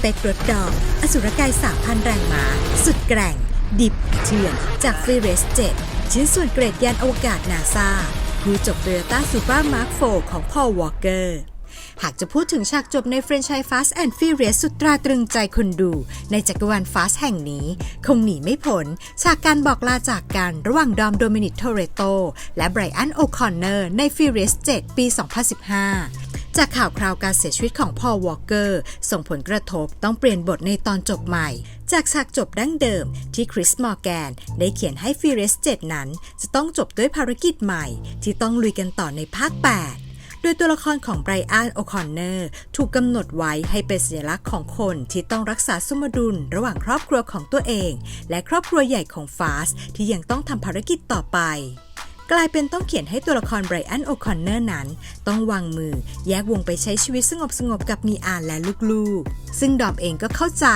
เปครถดอกอสุรกาย3,000แรงม้าสุดแกร่ง ดิบเถื่อน จากฟรีเรสเจ็ชิ้นส่วนเกรดยานอวกาศนาซาผู้จบ Toyota Supra Mark IV ของ Paul Walker หากจะพูดถึงฉากจบในแฟรนไชส์ Fast and Furious สุดตราตรึงใจคนดู ในจักรวาล Fast แห่งนี้ คงหนีไม่พ้นฉากการบอกลาจากกันระหว่างดอมโดมินิกโทเรโต และไบรอันโอคอนเนอร์ใน Furious 7ปี 2015 จากข่าวคราวการเสียชีวิตของพอวอลเกอร์ ส่งผลกระทบต้องเปลี่ยนบทในตอนจบใหม่ จากฉากจบดั้งเดิมที่คริสมอร์แกนได้เขียนให้ฟิเรส7นั้น จะต้องจบด้วยภารกิจใหม่ ที่ต้องลุยกันต่อในภาค 8โดยตัวละครของไบรอัน โอคอนเนอร์ ถูกกำหนดไว้ให้เป็นสัญลักษณ์ของคนที่ต้องรักษาสมดุลระหว่างครอบครัวของตัวเอง และครอบครัวใหญ่ของฟาส ที่ยังต้องทำภารกิจต่อไป กลายเป็นต้องเขียนให้ตัวละครไบรอันโอคอนเนอร์นั้น ต้องวางมือ แยกวงไปใช้ชีวิตสงบสงบกับมีอานและลูกๆ ซึ่งดอมเองก็เข้าใจ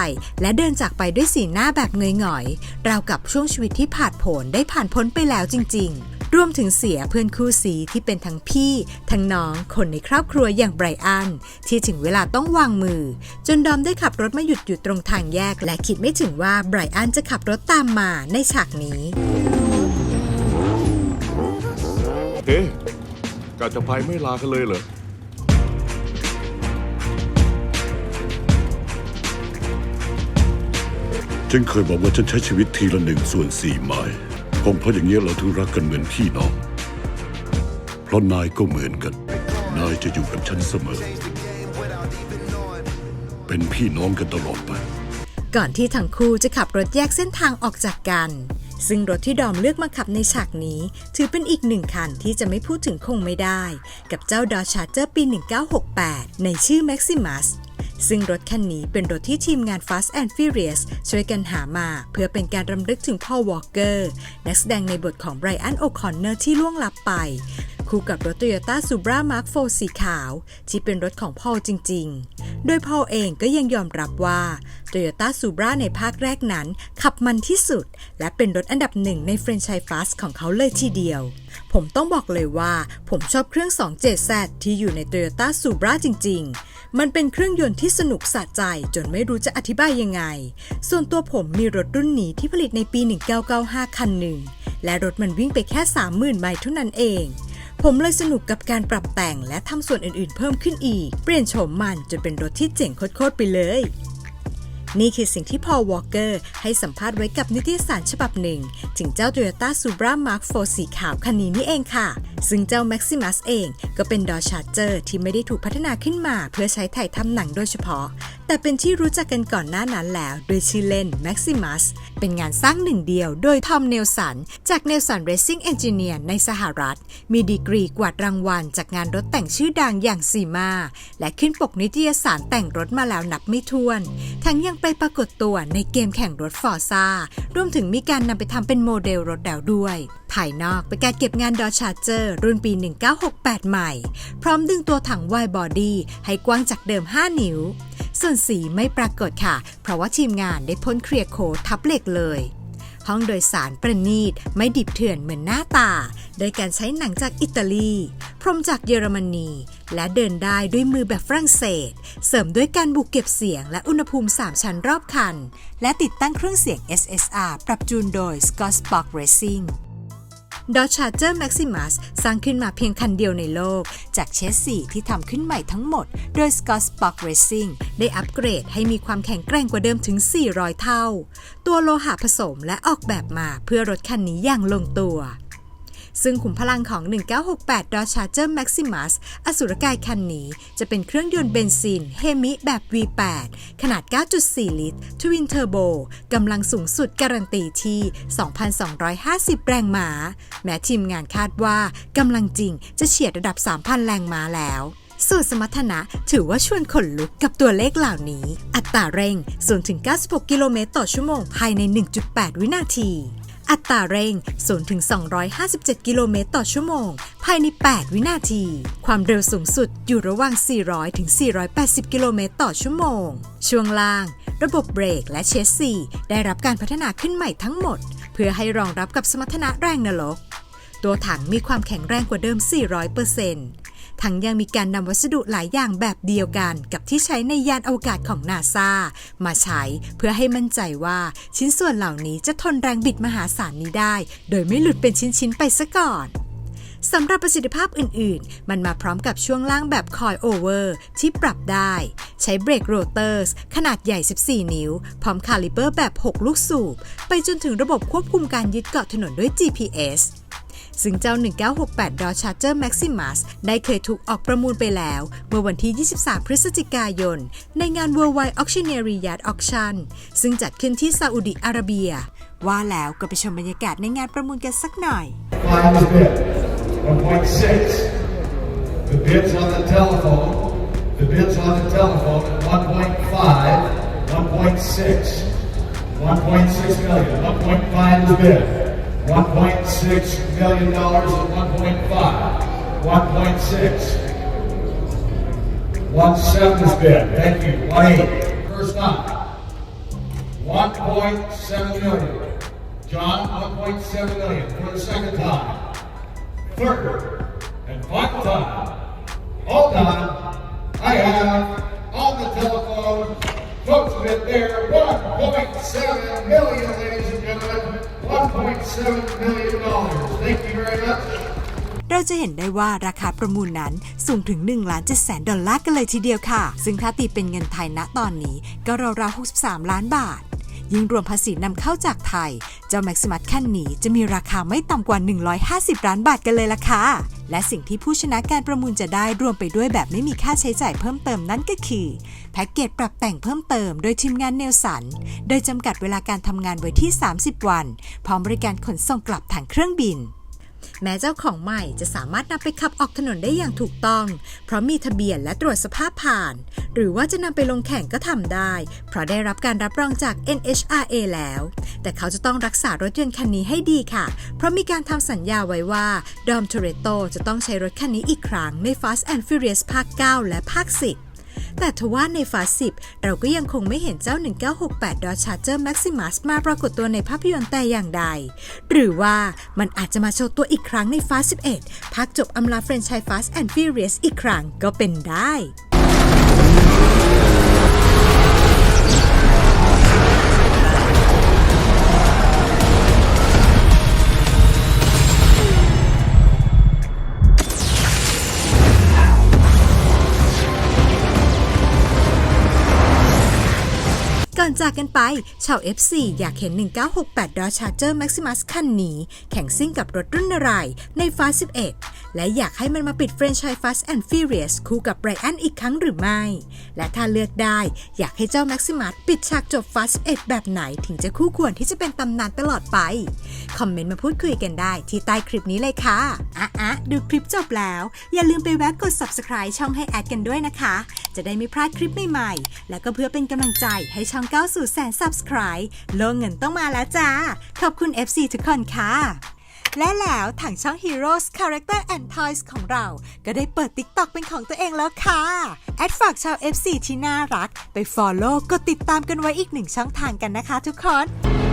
และเดินจากไปด้วยสีหน้าแบบเงยหงอยๆราวกับช่วงชีวิตที่ผ่านผลได้ผ่านพ้นไปแล้วจริง ๆรวมถึงเสียเพื่อนคู่สีที่เป็นทั้งพี่ ทั้งน้อง คนในครอบครัวอย่างไบรอัน ที่ถึงเวลาต้องวางมือ จนดอมได้ขับรถมาหยุดอยู่ตรงทางแยก และคิดไม่ถึงว่าไบรอันจะขับรถตามมาในฉากนี้ เอ๊ะกาจะไปไม่ลากันเลยเหรอ ฉันเคยบอกว่าฉันใช้ชีวิตทีละหนึ่งส่วนสี่ไม้คงเพราะอย่างนี้ยเราถึงรักกันเหมือนพี่น้อง เพราะนายก็เหมือนกัน นายจะอยู่กับฉันเสมอ เป็นพี่น้องกันตลอดไป ก่อนที่ทั้งคู่จะขับรถแยกเส้นทางออกจากกัน ซึ่งรถที่ดอมเลือกมาขับในฉากนี้ ถือเป็นอีกหนึ่งคันที่จะไม่พูดถึงคงไม่ได้ กับเจ้า Dodge Charger ปี 1968 ในชื่อ Maximus ซึ่งรถคันนี้เป็นรถที่ทีมงาน Fast and Furious ช่วยกันหามาเพื่อเป็นการรำลึกถึงพ่อวอลเกอร์ นักแสดงในบทของไบรอันโอคอนเนอร์ที่ล่วงลับไป คู่กับรถ Toyota Supra Mark IV สีขาว ที่เป็นรถของพอลจริง ๆ โดยพอลเองก็ยังยอมรับว่า Toyota Supra ในภาคแรกนั้น ขับมันที่สุด และเป็นรถอันดับหนึ่งในแฟรนไชส์ฟาสของเขาเลยทีเดียว ผมต้องบอกเลยว่า ผมชอบเครื่อง 2JZ ที่อยู่ใน Toyota Supra จริง ๆมันเป็นเครื่องยนต์ที่สนุกสะใจจนไม่รู้จะอธิบายยังไง ส่วนตัวผมมีรถรุ่นนี้ที่ผลิตในปี 1995 คันหนึ่ง และรถมันวิ่งไปแค่ 30,000 ไมล์เท่านั้นเอง ผมเลยสนุกกับการปรับแต่งและทำส่วนอื่นๆ เพิ่มขึ้นอีก เปลี่ยนโฉมมันจนเป็นรถที่เจ๋งโคตรๆไปเลยนี่คือสิ่งที่พอลวอลเกอร์ให้สัมภาษณ์ไว้กับนิตยสารฉบับหนึ่ง ถึงเจ้า Toyota Supra Mark IV สีขาวคันนี้นี่เองค่ะ ซึ่งเจ้า Maximus เองก็เป็น Dodge Charger ที่ไม่ได้ถูกพัฒนาขึ้นมาเพื่อใช้ถ่ายทำหนังโดยเฉพาะ แต่เป็นที่รู้จักกันก่อนหน้านั้นแล้ว โดยชื่อเล่น Maximus เป็นงานสร้างหนึ่งเดียวโดยทอมเนลสัน จาก Nelson Racing Engineer ในสหรัฐ มีดีกรีกวาดรางวัล จากงานรถแต่งชื่อดังอย่างซีมา และขึ้นปกนิตยสารแต่งรถมาแล้วนับไม่ถ้วน ทั้งยังไปปรากฏตัวในเกมแข่งรถฟอร์ซ่ารวมถึงมีการนำไปทำเป็นโมเดลรถแล้วด้วย ภายนอกเป็นการเก็บงาน Dodge Charger รุ่นปี 1968 ใหม่ พร้อมดึงตัวถัง wide body ให้กว้างจากเดิม 5 นิ้ว ส่วนสีไม่ปรากฏค่ะ เพราะว่าทีมงานได้พ่นเคลียร์โคทับเหล็กเลย ห้องโดยสารประณีตไม่ดิบเถื่อนเหมือนหน้าตา โดยการใช้หนังจากอิตาลี พรมจากเยอรมนี และเดินได้ด้วยมือแบบฝรั่งเศส เสริมด้วยการบุกเก็บเสียงและอุณหภูมิ 3 ชั้นรอบคัน และติดตั้งเครื่องเสียง SSR ปรับจูนโดย Scott Spock Racing Dodge Charger Maximus สร้างขึ้นมาเพียงคันเดียวในโลก จากเชสซีที่ทำขึ้นใหม่ทั้งหมด โดย Scott Spock Racing ได้อัปเกรดให้มีความแข็งแกร่งกว่าเดิมถึง 400 เท่า ตัวโลหะผสมและออกแบบมาเพื่อรถคันนี้อย่างลงตัว ซึ่งขุมพลังของ 1968 Dodge Charger Maximus อสุรกายคันนี้ จะเป็นเครื่องยนต์เบนซินเฮมิแบบ V8 ขนาด 9.4 ลิตร Twin Turbo กำลังสูงสุดการันตีที่ 2,250 แรงม้า แม้ทีมงานคาดว่ากำลังจริงจะเฉียดระดับ 3,000 แรงม้าแล้วสูตรสมรรถนะถือว่าชวนขนลุกกับตัวเลขเหล่านี้ อัตราเร่ง0ถึง96 กิโลเมตรต่อชั่วโมงภายใน 1.8 วินาที อัตราเร่ง0ถึง257 กิโลเมตรต่อชั่วโมง ภายใน 8 วินาที ความเร็วสูงสุดอยู่ระหว่าง 400ถึง480 กิโลเมตรต่อชั่วโมง ช่วงล่าง ระบบเบรกและเชสซีได้รับการพัฒนาขึ้นใหม่ทั้งหมด เพื่อให้รองรับกับสมรรถนะแรงนรก ตัวถังมีความแข็งแรงกว่าเดิม 400%แถ ทั้งยังมีการนำวัสดุหลายอย่างแบบเดียวกัน กับที่ใช้ในยานอวกาศของนาซามาใช้เพื่อให้มั่นใจว่าชิ้นส่วนเหล่านี้จะทนแรงบิดมหาศาลนี้ได้ โดยไม่หลุดเป็นชิ้นๆไปซะก่อนสำหรับประสิทธิภาพอื่น ๆ มันมาพร้อมกับช่วงล่างแบบคอยโอเวอร์ที่ปรับได้ ใช้เบรกโรเตอร์สขนาดใหญ่ 14 นิ้ว พร้อมคาลิเปอร์แบบ 6 ลูกสูบ ไปจนถึงระบบควบคุมการยึดเกาะถนนด้วย GPS ซึ่งเจ้า 1968 Dodge Charger Maximus ได้เคยถูกออกประมูลไปแล้ว เมื่อวันที่ 23 พฤศจิกายน ในงาน Worldwide Auctioneering Yacht Auction ซึ่งจัดขึ้นที่ซาอุดิอาระเบีย ว่าแล้วก็ไปชมบรรยากาศในงานประมูลกันสักหน่อย The bids on the telephone, the bids on the telephone at 1.5, 1.6, 1.6 million, 1.5 the bid. 1.6 million dollars at 1.5, 1.6. 1.7 is bid, thank you, 1.8. First time. 1.7 million. John, 1.7 million for the second time. Third and final time. All done. I have on the telephone, folks bid there, 1.7 million, ladies and gentlemen. 1.7 million. Thank you very much. เราจะเห็นได้ว่าราคาประมูลนั้นสูงถึง1ล้าน7แสนดอลลาร์กันเลยทีเดียวค่ะ ซึ่งถ้าตีเป็นเงินไทยณตอนนี้ก็ราวๆ63 ล้านบาท ยิ่งรวมภาษีนำเข้าจากไทย เจ้าแม็กซิมัสคันนี้จะมีราคาไม่ต่ำกว่า 150 ล้านบาทกันเลยล่ะค่ะ และสิ่งที่ผู้ชนะการประมูลจะได้รวมไปด้วยแบบไม่มีค่าใช้จ่ายเพิ่มเติมนั่นก็คือ แพ็กเกจปรับแต่งเพิ่มเติมโดยทีมงานเนลสัน โดยจำกัดเวลาการทำงานไว้ที่ 30 วัน พร้อมบริการขนส่งกลับทางเครื่องบิน แม้เจ้าของใหม่จะสามารถนำไปขับออกถนนได้อย่างถูกต้อง เพราะมีทะเบียนและตรวจสภาพผ่าน หรือว่าจะนำไปลงแข่งก็ทำได้ เพราะได้รับการรับรองจาก NHRA แล้ว แต่เขาจะต้องรักษารถยนต์คันนี้ให้ดีค่ะ เพราะมีการทำสัญญาไว้ว่าดอมโทเรโตจะต้องใช้รถคันนี้อีกครั้งใน Fast and Furious ภาค 9 และภาค 10 แต่ทว่าในฟาสิบเราก็ยังคงไม่เห็นเจ้า 1968 Dodge Charger Maximus มาปรากฏตัวในภาพยนตร์แต่อย่างใด หรือว่ามันอาจจะมาโชว์ตัวอีกครั้งในฟาส11พักจบอำลาแฟรนไชส์ Fast and Furious อีกครั้งก็เป็นได้ จากกันไป ชาว F4 อยากเห็น 1968 Dodge Charger Maximus คันนี้ แข่งซิ่งกับรถรุ่นอะไรในฟ้า 11 และอยากให้มันมาปิดแฟรนไชส์ Fast and Furious คู่กับไบรอันอีกครั้งหรือไม่ และถ้าเลือกได้อยากให้เจ้า Maximus ปิดฉากจบ Fast 1แบบไหนถึงจะคู่ควรที่จะเป็นตำนานตลอดไป คอมเมนต์มาพูดคุยกันได้ที่ใต้คลิปนี้เลยค่ะอะอะดูคลิปจบแล้ว อย่าลืมไปแวะกด subscribe ช่องให้แอดกันด้วยนะคะ จะได้ไม่พลาดคลิปใหม่ๆ และก็เพื่อเป็นกำลังใจให้ช่องก้าวสู่แสน subscribe โลกเงินต้องมาแล้วจ้า ขอบคุณ FC ทุกคนค่ะ และแล้วถังช่อง Heroes Character and Toys ของเรา ก็ได้เปิด TikTok เป็นของตัวเองแล้วค่ะ แอดฝากชาว FC ที่น่ารัก ไป Follow กดติดตามกันไว้อีกหนึ่งช่องทางกันนะคะทุกคน